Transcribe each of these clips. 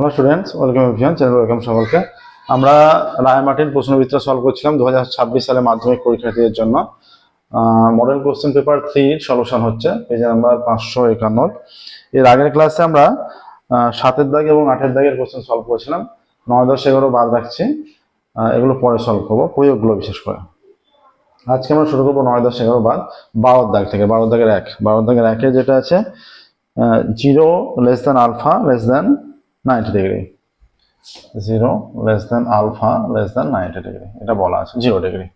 Hello students welcome avian channel welcome সকলকে। আমরা রায় Martin প্রশ্নবিত্রা solve করছিলাম দু হাজার ছাব্বিশ সালে মাধ্যমিক পরীক্ষার্থীদের জন্য। মডেল কোশ্চেন পেপার থ্রির সলিউশন হচ্ছে পেজ নাম্বার পাঁচশো একান্ন। এর আগের ক্লাসে আমরা সাতের দাগ এবং আটের দাগের কোশ্চেন সলভ করেছিলাম। নয়, দশ, এগারো বাদ রাখছি। এগুলো পরে সলভ করব, প্রয়োগগুলো বিশেষ করে। আজকে আমরা শুরু করব নয়, দশ, এগারো বাদ বারোর দাগ থেকে, বারোর দাগের এক। বারোর দাগের একে যেটা আছে zero less than alpha less than ninety degree. Zero less than alpha less than ninety degree. এটা বলা আছে, জিরো ডিগ্রি।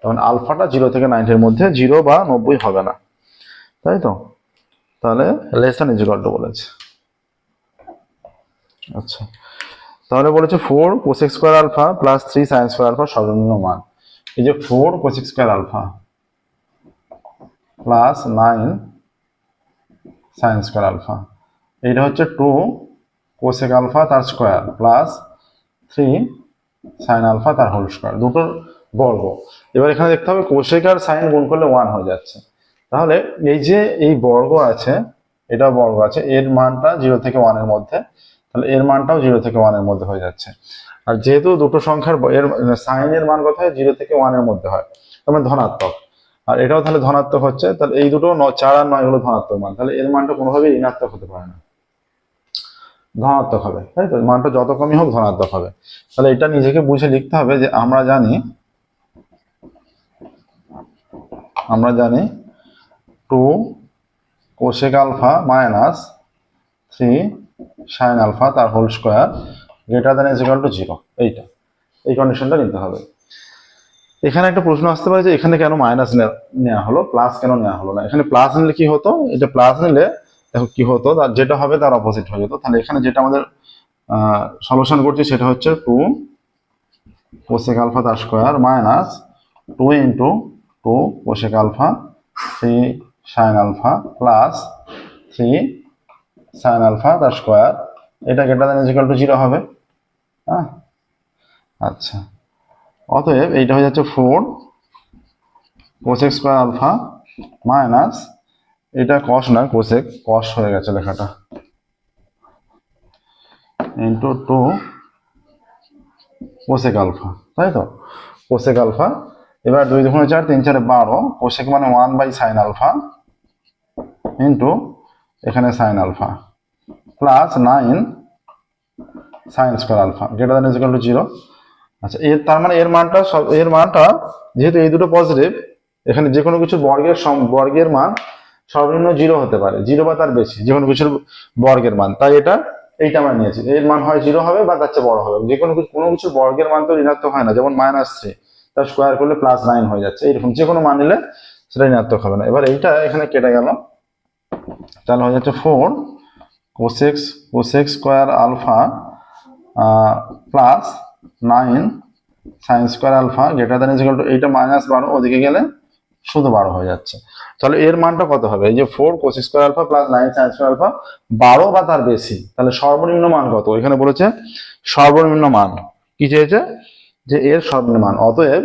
তখন আলফাটা জিরো থেকে নাইনটির মধ্যে জিরো বা নব্বই হবে না। তাই তো? তাহলে লেস দেন ইজিকাল টু বলেছে। আচ্ছা। তাহলে বলেছে four cosec square alpha plus three sine square alpha সর্বনিম্ন মান। এই যে four cosec square alpha plus nine sine square alpha এইটা হচ্ছে টু কোসেক আলফা তার square plus three sine alpha তার হোল স্কোয়ার দুটোর বর্গ। এবার এখানে দেখতে হবে কোসেক আর সাইন গুণ করলে ওয়ান হয়ে যাচ্ছে। তাহলে এই যে এই বর্গ আছে এটা বর্গ আছে, এর মানটা জিরো থেকে ওয়ানের মধ্যে, তাহলে এর মানটাও জিরো থেকে ওয়ানের মধ্যে হয়ে যাচ্ছে। আর যেহেতু দুটো সংখ্যার এর সাইনের মান কত হয় জিরো থেকে ওয়ানের মধ্যে হয়, তার মানে ধনাত্মক। আর এটাও তাহলে ধনাত্মক হচ্ছে, তাহলে এই দুটো চার আর নয় হলো ধনাত্মক মান, তাহলে এর মানটা কোনোভাবেই ঋণাত্মক হতে পারে না। ধনাত্মক হবে, তাই তো? মানটা যত কমই হোক ধনাত্মক হবে। তাহলে এটা নিজেকে বুঝে লিখতে হবে যে আমরা জানি আমরা জানি two cosec alpha minus three sine alpha তার whole square greater than is to zero, এইটা। এই কন্ডিশনটা নিতে হবে। এখানে একটা প্রশ্ন আসতে পারে যে এখানে কেন মাইনাস নেওয়া হলো, প্লাস কেন নেওয়া হলো না? এখানে প্লাস নিলে কি হতো? এটা প্লাস নিলে দেখো কি হতো? যেটা হবে তার অপোজিট হয়ে যেত। তাহলে এখানে যেটা আমাদের সলিউশন করছি সেটা হচ্ছে টু কোসেক আলফা তার square minus two into two cosec alpha three sine alpha plus three sine alpha তার স্কোয়ার এটা greater than equal to zero হবে। হ্যাঁ? আচ্ছা। অতএব এইটা হয়ে যাচ্ছে four cosec square alpha minus এটা কস না কোসেক কস হয়ে গেছে লেখাটা। ইন্টু টু কোসেক আলফা তাই তো? কোসেক আলফা এবার দুই দুগুণে চার, তিন চারে বারো কোসেক মানে one by sine alpha into এখানে sine alpha plus nine sine square alpha greater than equal to zero আচ্ছা এর তার মানে এর মানটা সব এর মানটা যেহেতু এই দুটো পজিটিভ এখানে যে কোনো কিছু বর্গের বর্গের মান সর্বনিম্ন জিরো হতে পারে। জিরো বা তার বেশি, যে কোনো কিছুর বর্গের মান। তাই এটা, এইটা আমরা নিয়েছি। এর মান হয় জিরো হবে বা তার চেয়ে বড় হবে। যে কোনো কিছু কোনো কিছু বর্গের মান তো ঋণাত্মক হয় না। যেমন মাইনাস থ্রি তার স্কোয়ার করলে প্লাস নাইন হয়ে যাচ্ছে। এরকম যে কোনো মান নিলে সেটা ঋণাত্মক হবে না। এবার এইটা এখানে কেটে গেল। তাহলে হয়ে যাচ্ছে four cosec cosec square alpha plus nine sine square alpha greater than two এইটা মাইনাস বারো, ওদিকে গেলে শুধু বারো হয়ে যাচ্ছে। তাহলে এর মানটা কত হবে? এই যে four cosec square alpha plus nine sine square alpha বারো বা তার বেশি, তাহলে সর্বনিম্ন মান কত? এখানে বলেছে সর্বনিম্ন মান। কি চেয়েছে? যে এর সর্বনিম্ন মান। অতএব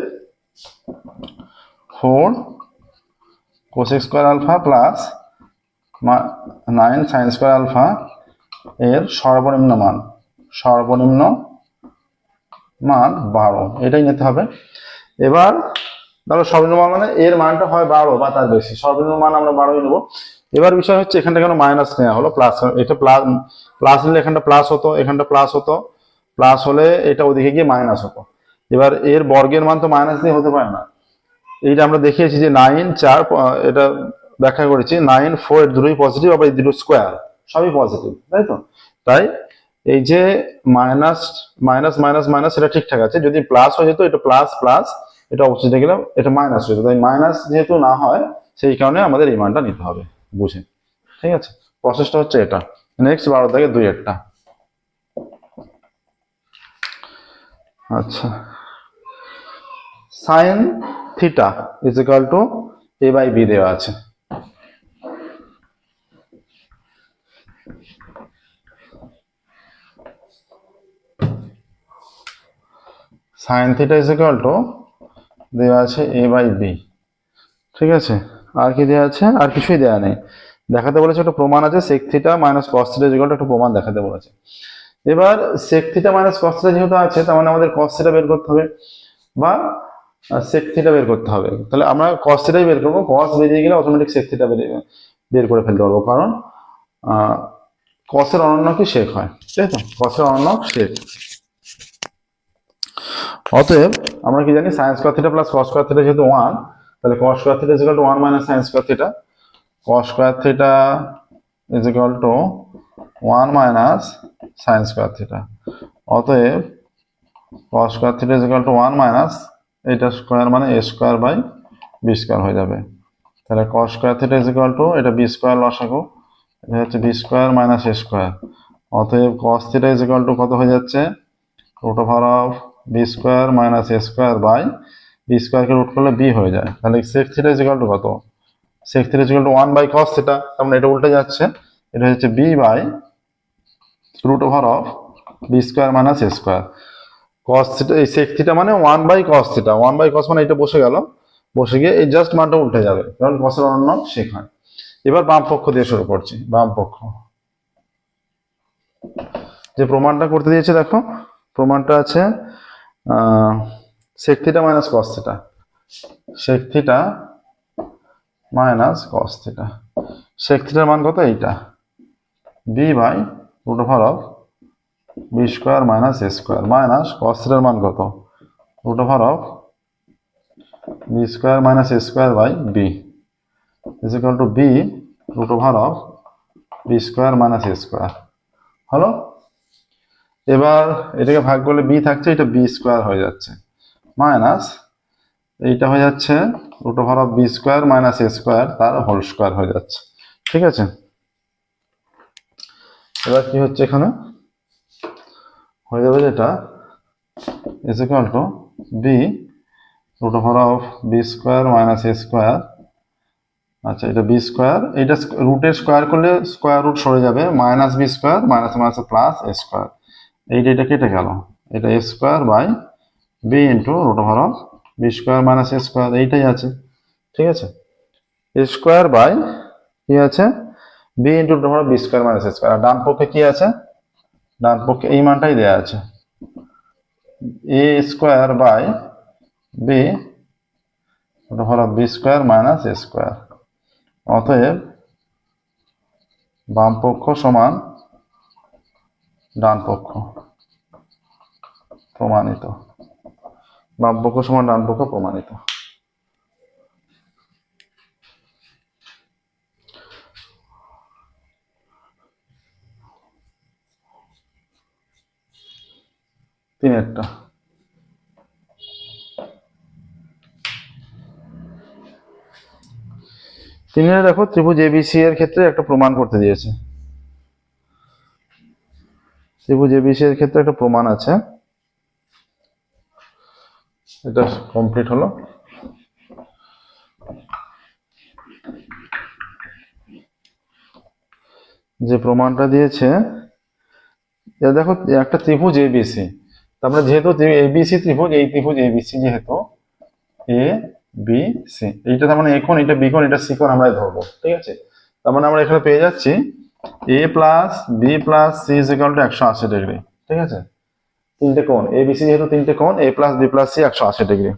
four cosec square alpha plus nine sine square alpha এর সর্বনিম্ন মান। সর্বনিম্ন মান বারো। এটাই নিতে হবে। এবার তাহলে সর্বনিম্ন মান মানে এর মানটা হয় বারো বা তার বেশি। সর্বনিম্ন মান আমরা বারোই নেব। এবার বিষয় হচ্ছে এখানটা কেন মাইনাস নেওয়া হলো? প্লাস এটা প্লাস প্লাস নিলে এখানটা প্লাস হতো, এখানটা প্লাস হতো। প্লাস হলে এটা ওদিকে গিয়ে মাইনাস হতো। এবার এর বর্গের মান তো মাইনাস দিয়ে হতে পারে না। এইটা আমরা দেখিয়েছি যে নাইন চার এটা ব্যাখ্যা করেছি। নাইন ফোর দুটোই পজিটিভ আবার এই দুটো স্কোয়ার সবই পজিটিভ তাই তো? তাই এই যে মাইনাস মাইনাস মাইনাস মাইনাস এটা ঠিকঠাক আছে। যদি প্লাস হয়ে যেত, এটা প্লাস প্লাস এটা অপোজিটে গেলে এটা মাইনাস যেত তাই মাইনাস যেহেতু না হয়, সেই কারণে আমাদের এই মানটা নিতে হবে, বুঝে। ঠিক আছে? প্রসেসটা হচ্ছে এটা। নেক্সট বারো থেকে দুই একটা। আচ্ছা। Sine theta is equal to a by b দেওয়া আছে। Sine theta is equal to দেওয়া আছে এ বাই বি ঠিক আছে? আর কি দেওয়া আছে? আর কিছুই দেওয়া নেই। দেখাতে বলেছে একটা প্রমাণ আছে sec theta minus cos theta যেগুলো একটা প্রমাণ দেখাতে বলেছে। এবার sec theta minus cos theta যেহেতু আছে, তার মানে আমাদের কস থিটা বের করতে হবে, বা সেক থিটা বের করতে হবে। তাহলে আমরা কস থিটাই বের করব কস বেরিয়ে গেলে অটোমেটিক সেক থিটা বের করে ফেলতে পারব। কারণ কসের অনন্য কি শেখ হয়? তাই তো? কসের অনন্য শেখ অতএব আমরা কি জানি sine square theta plus cos square theta যেহেতু ওয়ান তাহলে cos square theta is to one minus sine square theta square theta is equal to 1 minus sin square theta. অতএব cos theta is equal to 1 minus এটা square মানে a square by b square হয়ে যাবে। তাহলে cos theta is equal to এটা B square লসাগু, এটা হচ্ছে b square minus a square অতএব কস থিটা equal to কত হয়ে যাচ্ছে? Root of b square minus a square by b স্কোয়ারকে রুট করলে বি হয়ে যায়। তাহলে সেক থিটা equal to কত? theta is equal to 1 by cos theta, তার মানে এটা উল্টে যাচ্ছে। এটা হচ্ছে b by root over of b square minus a square cos theta, এই sec theta মানে one by cos theta 1 by cos মানে এটা বসে গেল। বসে গিয়ে এই জাস্ট মানটা উল্টে যাবে। কারণ এর অন্য sec হয়। এবার বাম পক্ষ দিয়ে শুরু করছি। বাম পক্ষ। যে প্রমাণটা করতে দিয়েছে, দেখো। প্রমাণটা আছে sec theta minus cos theta sec theta minus cos theta sec থিটার মান কত এইটা? B by root over of b square minus a square minus cos থিটার মান কত? Root over of b square minus a square by b is equal to b root over of b square minus a square হলো এবার এটাকে ভাগ করলে B থাকছে, এটা বি স্কোয়ার হয়ে যাচ্ছে। মাইনাস এইটা হয়ে যাচ্ছে root over of b square minus a square তার হোল স্কোয়ার হয়ে যাচ্ছে। ঠিক আছে? এবার কি হচ্ছে এখানে? হয়ে যাবে যেটা is equal to b root over of b square minus a square আচ্ছা এটা বি স্কোয়ার এটা রুটের স্কোয়ার করলে স্কোয়ার রুট সরে যাবে minus b square minus minus plus a square এইটা এটা কেটে গেল। এটা square by b into root over of b square minus a square এইটাই আছে। ঠিক আছে? স্কোয়ার বাই কি আছে? B into root over b square minus a square ডান পক্ষে কি আছে? ডান পক্ষে এই মানটাই দেওয়া আছে। A square by b root over of b square minus a square অতএব বাম পক্ষ সমান ডান পক্ষ। প্রমাণিত। বাম পক্ষ সমান ডান পক্ষ প্রমাণিত। তিনেরটা। তিনের দেখো ত্রিভুজ এবিসি এর ক্ষেত্রে একটা প্রমাণ করতে দিয়েছে। ত্রিভুজ এবিসি এর ক্ষেত্রে একটা প্রমাণ আছে। এটা কমপ্লিট হলো। যে প্রমাণটা দিয়েছে দেখো একটা ত্রিভুজ এবিসি তারপরে যেহেতু এবিসি ত্রিভুজ, এই ত্রিভুজ এবিসি যেহেতু এ বি সি এইটা তার মানে এখন এটা বি কোণ, এটা সি কোণ আমরা ধরবো, ঠিক আছে? তার মানে আমরা এখানে পেয়ে যাচ্ছি A plus B plus C is equal to একশো আশি ডিগ্রি ঠিক আছে? তিনটে কোণ। এ বি সি যেহেতু তিনটে কোণ A plus B plus C একশো আশি ডিগ্রি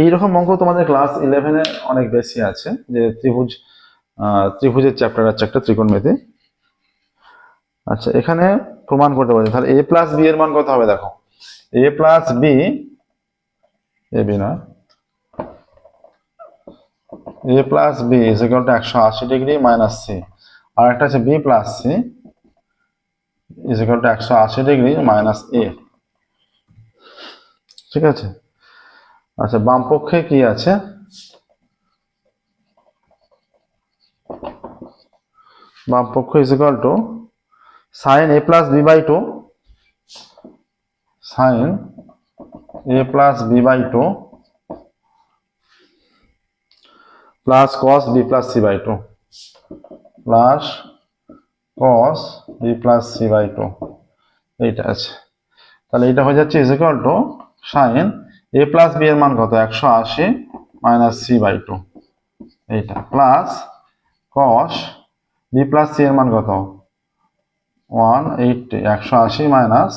এইরকম অঙ্ক তোমাদের ক্লাস ইলেভেনে অনেক বেশি আছে, যে ত্রিভুজ ত্রিভুজের চ্যাপ্টার আছে একটা, ত্রিকোণমিতি। আচ্ছা এখানে প্রমাণ করতে পারছি তাহলে এ প্লাস বি এর মান কত হবে দেখো? A plus B A B নয়। A plus B is equal to একশো আশি ডিগ্রি মাইনাস সি আর একটা আছে B plus C is equal to একশো আশি ডিগ্রি মাইনাস এ ঠিক আছে? আচ্ছা বাম পক্ষে কি আছে? বাম পক্ষ is equal to sine A plus B by two sine A plus B by two plus cos B plus C by two plus cos B plus C by two এইটা আছে। তাহলে এটা হয়ে যাচ্ছে is equal to sine A plus B এর মান কত? একশো আশি মাইনাস সি বাই টু এইটা। Plus cos B plus C এর মান কত? ওয়ান এইটটি একশো আশি মাইনাস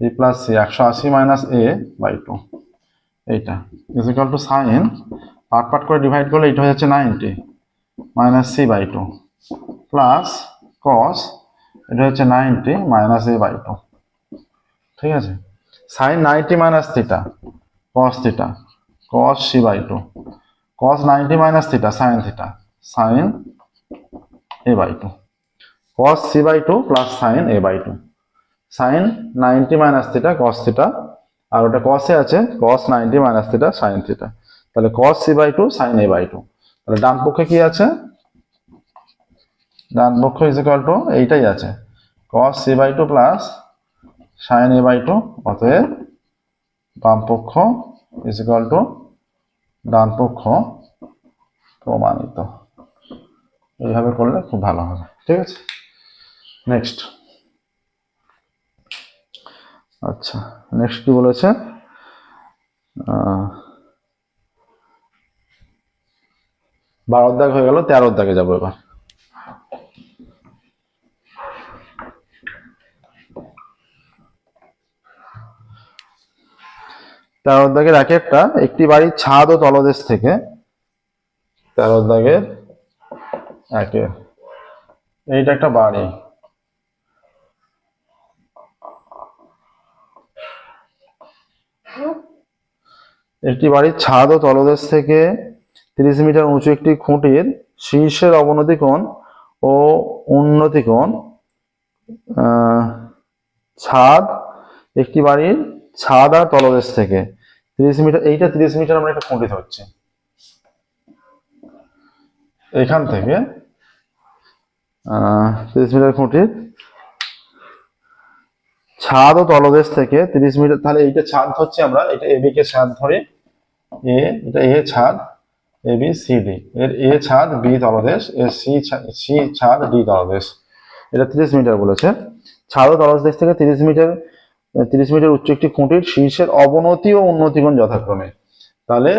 বি প্লাস সি একশো আশি মাইনাস এ বাই টু এইটা। Equal to sine part part করে ডিভাইড করলে এটা হয়ে যাচ্ছে ninety minus C by two plus cos এটা হচ্ছে ninety minus A by two ঠিক আছে? Sine ninety minus theta cos theta cos C by two cos ninety minus theta sine theta sine A by two cos C by two plus sine A by two sine ninety minus theta cos theta আর ওটা কসে আছে cos ninety minus theta sine theta তাহলে cos C by two sine A by two তাহলে ডান পক্ষে কি আছে? ডান পক্ষ ইজ টু এইটাই আছে। Cos C by two plus sine A by two অতএব বাম পক্ষ ইজ টু ডান পক্ষ প্রমাণিত। এইভাবে করলে খুব ভালো হবে। ঠিক আছে? নেক্সট আচ্ছা নেক্সট কি বলেছে? বারো দাগ হয়ে গেল, তেরো দাগে যাব এবার। তেরো দাগের এক একটা, একটি বাড়ির ছাদ ও তলদেশ থেকে তেরো দাগের একে। এইটা একটা বাড়ি। একটি বাড়ির ছাদ ও তলদেশ থেকে তিরিশ মিটার উঁচু একটি খুঁটির শীর্ষের অবনতি কোণ ও উন্নতি কোণ ছাদ, একটি বাড়ির ছাদ আর তলদেশ থেকে। তিরিশ মিটার, এইটা তিরিশ মিটার আমরা একটা খুঁটি ধরছি। এখান থেকে তিরিশ মিটার খুঁটির ছাদ ও তলদেশ থেকে তিরিশ মিটার, তাহলে এইটা ছাদ ধরছি আমরা, এটা এবি কে ছাদ ধরে, এ, এটা এ ছাদ এ বি সি ডি এর এ ছাদ বি তলদেশ, এর সি সি ছাদ ডি তলদেশ। এটা তিরিশ মিটার বলেছে। ছাদ ও তলদেশ থেকে তিরিশ মিটার তিরিশ মিটার উচ্চ একটি খুঁটির শীর্ষের অবনতি ও উন্নতি কোণ যথাক্রমে। তাহলে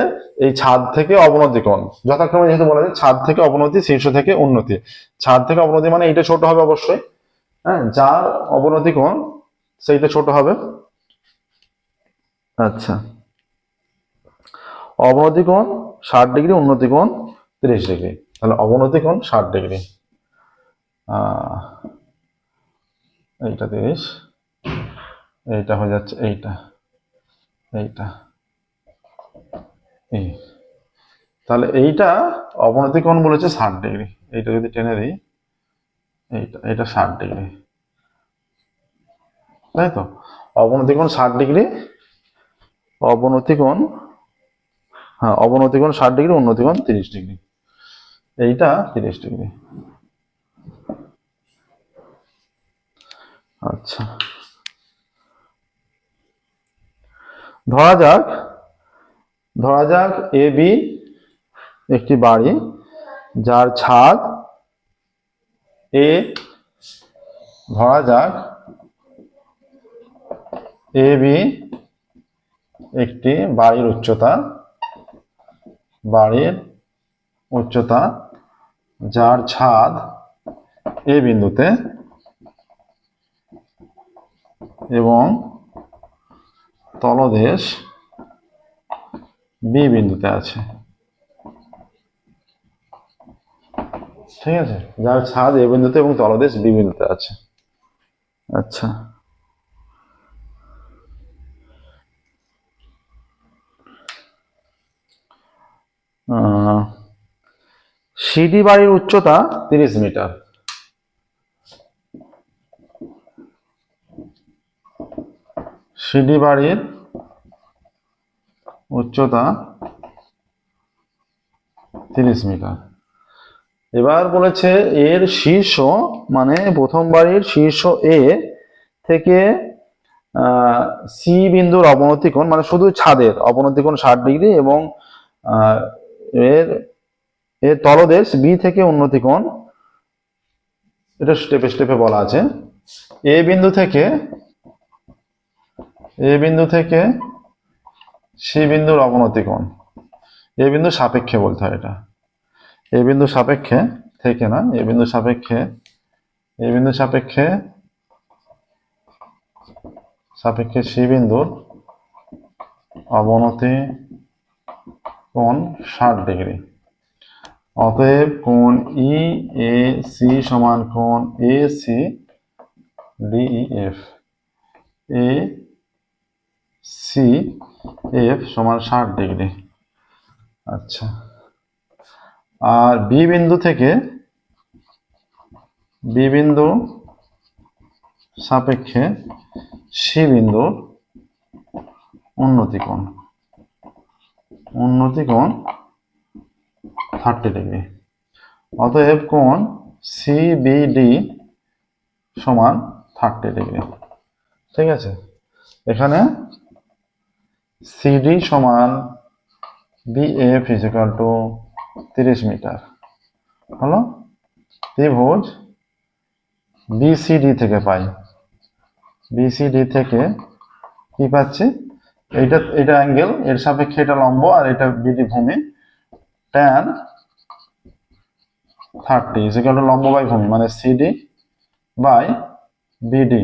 এই ছাদ থেকে অবনতি কোণ যথাক্রমে যেহেতু বলা যায় ছাদ থেকে অবনতি, শীর্ষ থেকে উন্নতি। ছাদ থেকে অবনতি মানে এটা ছোট হবে অবশ্যই। হ্যাঁ যার অবনতি কোণ সেইটা ছোট হবে। আচ্ছা। অবনতি কোণ ষাট ডিগ্রি, উন্নতি কোণ তিরিশ ডিগ্রি। তাহলে অবনতি কোণ ষাট ডিগ্রি। এইটা তিরিশ। এইটা হয়ে যাচ্ছে এইটা। এইটা। এই। তাহলে এইটা অবনতি কোণ বলেছে ষাট ডিগ্রি। এইটা যদি টেনে দিই, এইটা এটা ষাট ডিগ্রি। তাই তো? অবনতি কোণ ষাট ডিগ্রি, অবনতি কোণ হ্যাঁ অবনতি কোণ ষাট ডিগ্রি উন্নতি কোণ তিরিশ ডিগ্রি। এইটা তিরিশ ডিগ্রি। আচ্ছা। ধরা যাক ধরা যাক এ বি একটি বাড়ি, যার ছাদ এ, ধরা যাক এ বি একটি বাড়ির উচ্চতা বাড়ির উচ্চতা যার ছাদ এ বিন্দুতে এবং তলদেশ বি বিন্দুতে আছে। ঠিক আছে? যার ছাদ এ বিন্দুতে এবং তলদেশ বি বিন্দুতে আছে। আচ্ছা। সিডি বাড়ির উচ্চতা তিরিশ মিটার। সিডি বাড়ির উচ্চতা তিরিশ মিটার। এবার বলেছে এর শীর্ষ মানে প্রথম বাড়ির শীর্ষ এ থেকে সি বিন্দুর অবনতি কোণ মানে শুধু ছাদের অবনতি কোণ ষাট ডিগ্রি এবং এর এর তলদেশ বি থেকে উন্নতি কোণ, এটা স্টেপে স্টেপে বলা আছে। এ বিন্দু থেকে এ বিন্দু থেকে সি বিন্দুর অবনতি কোণ। এ বিন্দু সাপেক্ষে বলতে হয় এটা। এ বিন্দু সাপেক্ষে থেকে না এ বিন্দু সাপেক্ষে এ বিন্দু সাপেক্ষে সাপেক্ষে সি বিন্দুর অবনতি কোণ ষাট ডিগ্রি। অতএব কোণ ই এ সি সমান কোণ A C DE F A C F সমান ষাট ডিগ্রি। আচ্ছা। আর বি বিন্দু থেকে বি বিন্দু সাপেক্ষে সি বিন্দুর উন্নতি কোণ। উন্নতি কোণ থার্টি ডিগ্রি। অতএব কোণ সিবিডি সমান থার্টি ডিগ্রি। ঠিক আছে? এখানে সিডি সমান বিএফ ইজিক্যাল টু তিরিশ মিটার। হলো? ত্রিভুজ বিসিডি থেকে পাই। বিসিডি থেকে কি পাচ্ছি? এইটা এটা অ্যাঙ্গেল এর সাপেক্ষে এটা লম্ব আর এটা বিডি ভূমি ট্যান থার্টি ইজিক্যাল লম্ব বাই ভূমি মানে সিডি বাই বিডি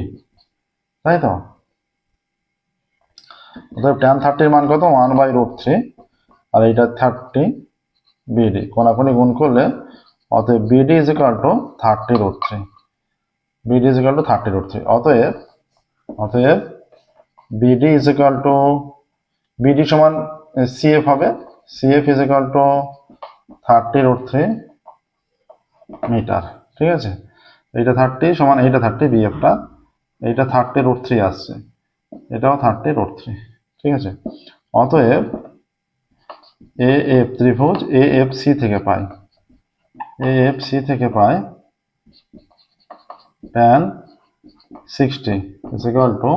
তাই তো? ট্যান থার্টির মান কত? ওয়ান বাই রুট থ্রি আর এইটা থার্টি বিডি কোনাকুনি গুণ করলে অতএব BD is equal to thirty root three BD is equal to thirty root three অতএব অতএব BD is equal to BD সমান সিএফ হবে। CF is equal to thirty root three metre ঠিক আছে? এইটা থার্টি সমান এইটা থার্টি বিএফটা এইটা থার্টি রুট থ্রি আসছে। এটাও থার্টি রুট থ্রি ঠিক আছে? অতএব এ এফ ত্রিভুজ এ এফ সি থেকে পাই। এ এফ সি থেকে পাই tan sixty is equal to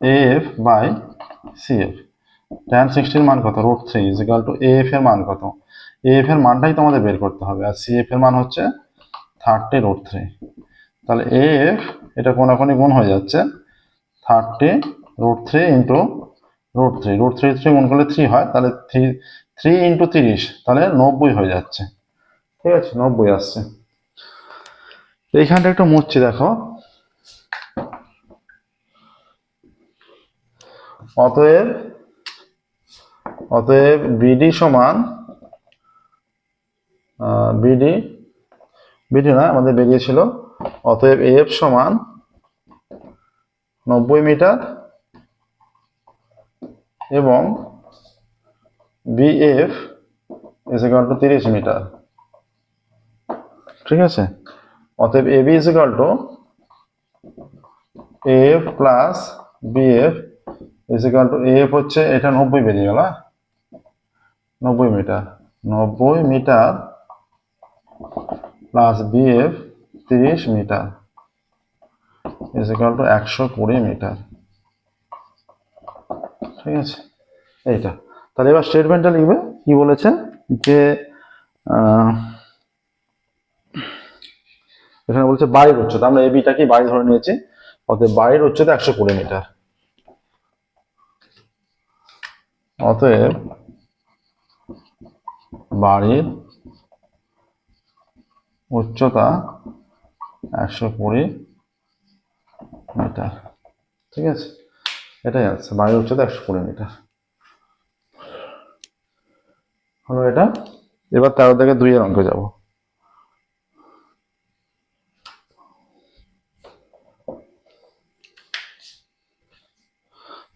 A F by C F tan সিক্সটির মান কত? Root three is equal to A এর মান কত? এ এর মানটাই তোমাদের বের করতে হবে। আর সি এফ এর মান হচ্ছে থার্টি রুট থ্রি তাহলে এ এফ এটা কোনাকুনি গুণ হয়ে যাচ্ছে thirty root three into root three root three three গুণ করলে থ্রি হয়, তাহলে থ্রি থ্রি ইন্টু তিরিশ, তাহলে নব্বই হয়ে যাচ্ছে। ঠিক আছে, নব্বই আসছে। এইখানটা একটু মুছছি, দেখো। অতএব অতএব বিডি সমান বিডি বিডি না, আমাদের বেরিয়েছিল। অতএব এফ সমান নব্বই মিটার এবং বিএফ ইজ ইকাল টু তিরিশ মিটার। ঠিক আছে? অতএব A B is equal to F plus BF is equal to F হচ্ছে এটা নব্বই বেরিয়ে গেল হ্যাঁ? নব্বই মিটার। নব্বই মিটার প্লাস বিএফ তিরিশ মিটার ইজ ইকাল টু একশো কুড়ি মিটার। ঠিক আছে? এইটা। তাহলে এবার স্টেটমেন্টটা লিখবে, কি বলেছে যে এখানে বলছে বাড়ির উচ্চতা। আমরা এই বিটাকে বাড়ি ধরে নিয়েছি। অতএব বাড়ির উচ্চতা একশো কুড়ি মিটার। অতএব বাড়ির উচ্চতা একশো কুড়ি মিটার। ঠিক আছে? এটাই আছে, বাড়ির উচ্চতা একশো কুড়ি মিটার। হলো এটা এবার তেরো থেকে দুইয়ের অঙ্কে যাব।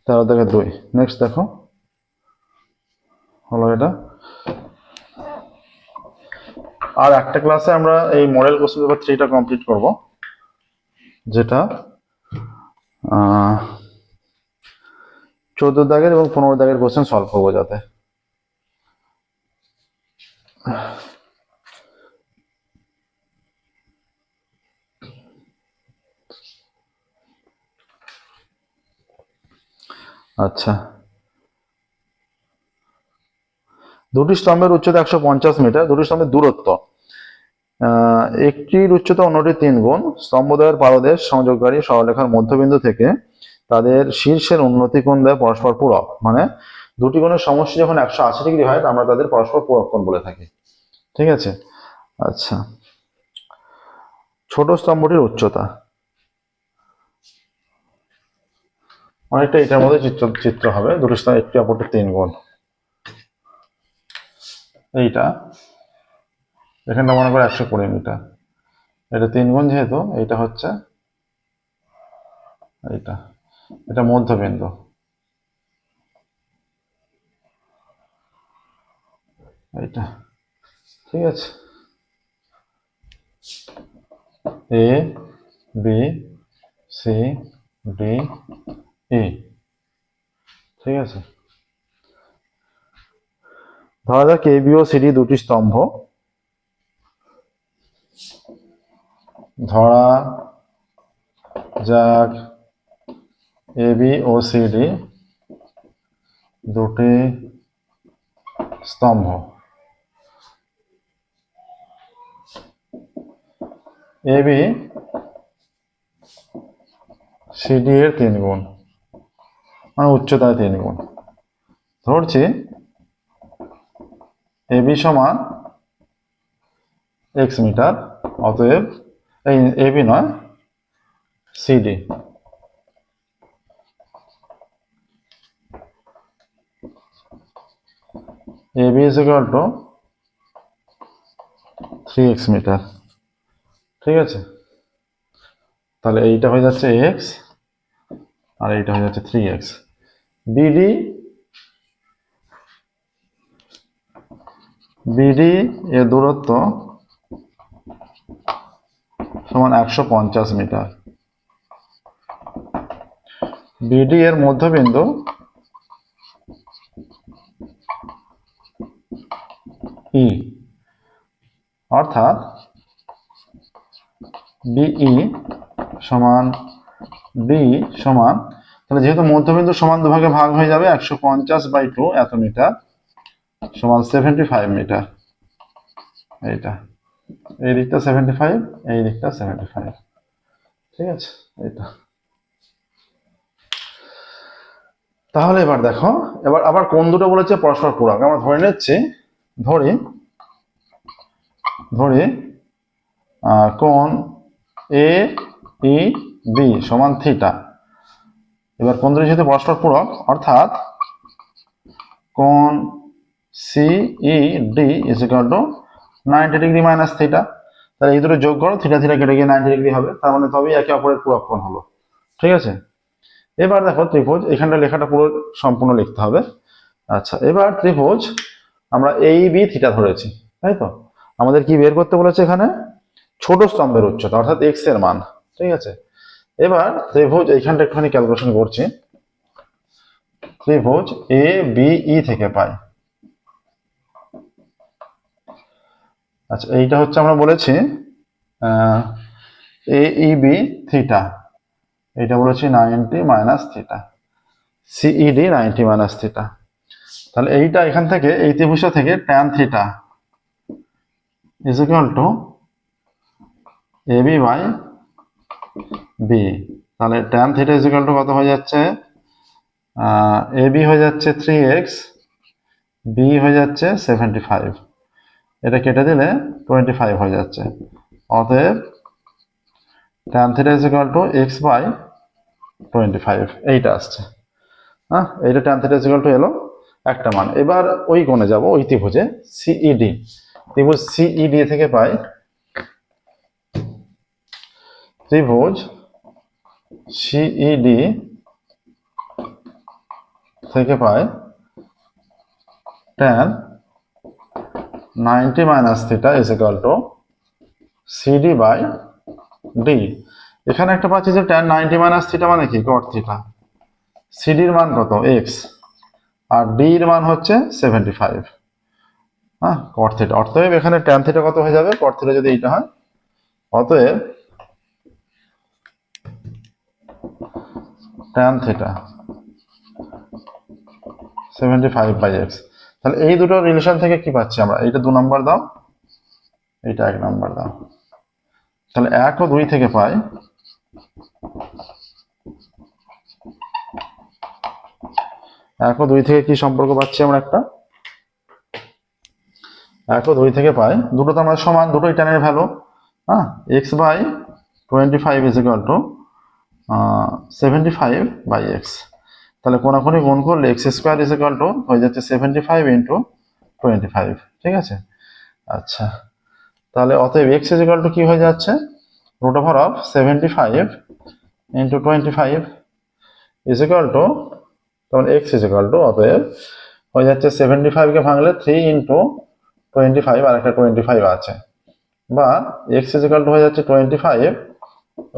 তেরো থেকে দুই। নেক্সট দেখো। হলো এটা। আর একটা ক্লাসে আমরা এই মডেল কোশ্চেন পেপার থ্রিটা কমপ্লিট করব, যেটা চোদ্দ দাগের এবং পনেরো দাগের কোশ্চেন সলভ করব যাতে। আচ্ছা। দুটি স্তম্ভের উচ্চতা একশো পঞ্চাশ মিটার, দুটি স্তম্ভের দূরত্ব। একটির উচ্চতা অন্যটির তিন গুণ। স্তম্ভদ্বয়ের পারদের সংযোগকারী সরলরেখার মধ্যবিন্দু থেকে তাদের শীর্ষের উন্নতি কোণ দেয় পরস্পর পূরক। মানে দুটি কোণের সমষ্টি যখন একশো আশি ডিগ্রি হয়, আমরা তাদের পরস্পর পূরক কোণ বলে থাকি। ঠিক আছে? আচ্ছা। ছোট স্তম্ভটির উচ্চতা। অনেকটা এটার মধ্যে চিত্র চিত্র হবে। দুটি স্তম্ভ, একটি, অপরটি তিন গুণ। এইটা। এখানটা মনে করো একশো কুড়ি মিটার। এটা তিন গুণ যেহেতু, এইটা হচ্ছে এইটা। এটা মধ্যবিন্দু। এইটা। ঠিক আছে। A, B, C, D, E. ঠিক আছে। ধরা যাক এ বি ও সিডি দুটি স্তম্ভ। ধরা যাক এ বি ও সিডি দুটি স্তম্ভ। এ বি সিডি এর তিন গুণ মানে উচ্চতায় তিন গুণ। ধরছি এ বি সমান এক্স মিটার, অতএব এই এ বি নয় CD is equal to three x metre. ঠিক আছে? তাহলে এইটা হয়ে যাচ্ছে এক্স, আর এইটা হয়ে যাচ্ছে থ্রি এক্স। বিডি এর দূরত্ব সমান একশো পঞ্চাশ মিটার। বিডি এর মধ্যবিন্দু ই অর্থাৎ বিই সমান বি সমান, তাহলে যেহেতু মধ্যবিন্দু সমান দুভাগে ভাগ হয়ে যাবে, একশো পঞ্চাশ বাই টু এত মিটার। সমান সেভেন্টি ফাইভ মিটার এইটা। এই দিকটা সেভেন্টি ফাইভ এই দিকটা সেভেন্টি ফাইভ ঠিক আছে? এইটা। তাহলে এবার দেখো, এবার আবার কোন দুটো বলেছে? পরস্পর পূরক। আমরা ধরে নিচ্ছি, ধরি ধরি কোন এ ই বি সমান থিটা এবার কোন দুটি যেহেতু পরস্পর পূরক? অর্থাৎ কোণ D is equal to ninety degree minus theta তাহলে এই দুটো যোগ করো থিটা থিটা কেটে গিয়ে নাইনটি ডিগ্রি হবে। তার মানে তবেই একে অপরের পূরক হলো। ঠিক আছে? এবার দেখো ত্রিভুজ, এখানটা লেখাটা পুরো সম্পূর্ণ লিখতে হবে। আচ্ছা এবার ত্রিভুজ, আমরা এই বি থিটা ধরেছি, তাই তো? আমাদের কি বের করতে বলেছে এখানে? ছোট স্তম্ভের উচ্চতা, অর্থাৎ এক্সের মান। ঠিক আছে? এবার ত্রিভুজ এইখানটা একটুখানি ক্যালকুলেশন করছি। ত্রিভুজ এ বি ই থেকে পাই। আচ্ছা এইটা হচ্ছে আমরা বলেছি এ ই বি থিটা এটা বলেছি ninety minus theta CED ninety minus theta তাহলে এইটা এখান থেকে, এই ত্রিভুজটা থেকে tan theta is equal to A B by B তাহলে tan theta is equal to কত হয়ে যাচ্ছে? এ বি হয়ে যাচ্ছে থ্রি এক্স বি হয়ে যাচ্ছে সেভেন্টি ফাইভ এটা কেটে দিলে টোয়েন্টি ফাইভ হয়ে যাচ্ছে। অতএব tan theta is equal to x by twenty five এইটা আসছে। হ্যাঁ এইটা tan theta is equal to এলো একটা মান। এবার ওই কোণে যাব, ওই ত্রিভুজে সিইডি ত্রিভুজ সিইডি থেকে পাই ত্রিভুজ সিইডি থেকে পাই tan ninety minus theta is equal to CD by D এখানে একটা পাচ্ছি যে ট্যান নাইনটি মাইনাস থিটা মানে কি? Cot theta. সিডির মান কত? এক্স আর ডি এর মান হচ্ছে সেভেন্টি ফাইভ হ্যাঁ কট থিটা। অতএব এখানে ট্যান থিটা কত হয়ে যাবে? কট থিটা যদি এইটা হয়, অতএব theta. Seventy five by x তাহলে এই দুটো রিলেশন থেকে কি পাচ্ছি আমরা? এইটা দু নম্বর দাও। এইটা এক নম্বর দাও। তাহলে এক ও দুই থেকে পাই। এক ও দুই থেকে কি সম্পর্ক পাচ্ছি আমরা একটা? এক ও দুই থেকে পাই। দুটো তো আমরা সমান দুটোই টানের ভ্যালু হ্যাঁ x by twenty five is to seventy five by x তাহলে কোনাকুনি গুণ করলে x square is equal to হয়ে যাচ্ছে seventy five into twenty five ঠিক আছে? আচ্ছা তাহলে অতএব এক্স ইজ ইকাল টু কি হয়ে যাচ্ছে? Root over of seventy five into twenty five is equal to তখন এক্স ইজ ইকাল টু অতএব হয়ে যাচ্ছে সেভেন্টি ফাইভকে ভাঙলে থ্রি ইন্টু টোয়েন্টি ফাইভ আর একটা টোয়েন্টি ফাইভ আছে। বা এক্স ইজ ইকাল টু হয়ে যাচ্ছে টোয়েন্টি ফাইভ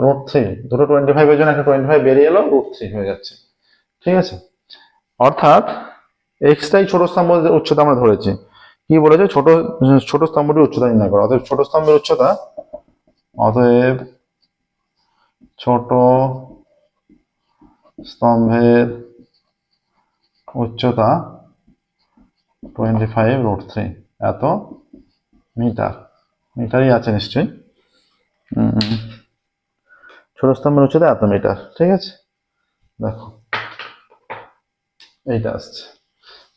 রুট থ্রি দুটো টোয়েন্টি ফাইভের জন্য একটা টোয়েন্টি ফাইভ বেরিয়ে এলো রুট থ্রি হয়ে যাচ্ছে। ঠিক আছে? অর্থাৎ এক্সটাই ছোট স্তম্ভের উচ্চতা আমরা ধরেছি। কি বলেছে? ছোট ছোট স্তম্ভটির উচ্চতা নির্ণয় করো। অতএব ছোট স্তম্ভের উচ্চতা, অতএব ছোট স্তম্ভের উচ্চতা টোয়েন্টি ফাইভ রুট থ্রি এত মিটার। মিটারই আছে নিশ্চয়ই। ছোট স্তম্ভের উচ্চতা এত মিটার। ঠিক আছে? দেখো। এইটা আসছে।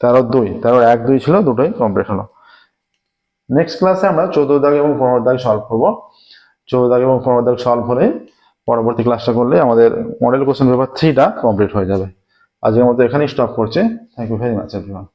তেরো দুই তেরো এক, দুই ছিল, দুটোই কমপ্লিট হলো। নেক্সট ক্লাসে আমরা চৌদ্দ দাগ এবং পনেরো দাগ সলভ করব। চৌদ্দ দাগ এবং পনেরো দাগ সলভ হলে পরবর্তী ক্লাসটা করলে আমাদের মডেল কোশ্চেন পেপার থ্রিটা কমপ্লিট হয়ে যাবে। আজকের মতো এখানেই স্টপ করছে। Thank you very much everyone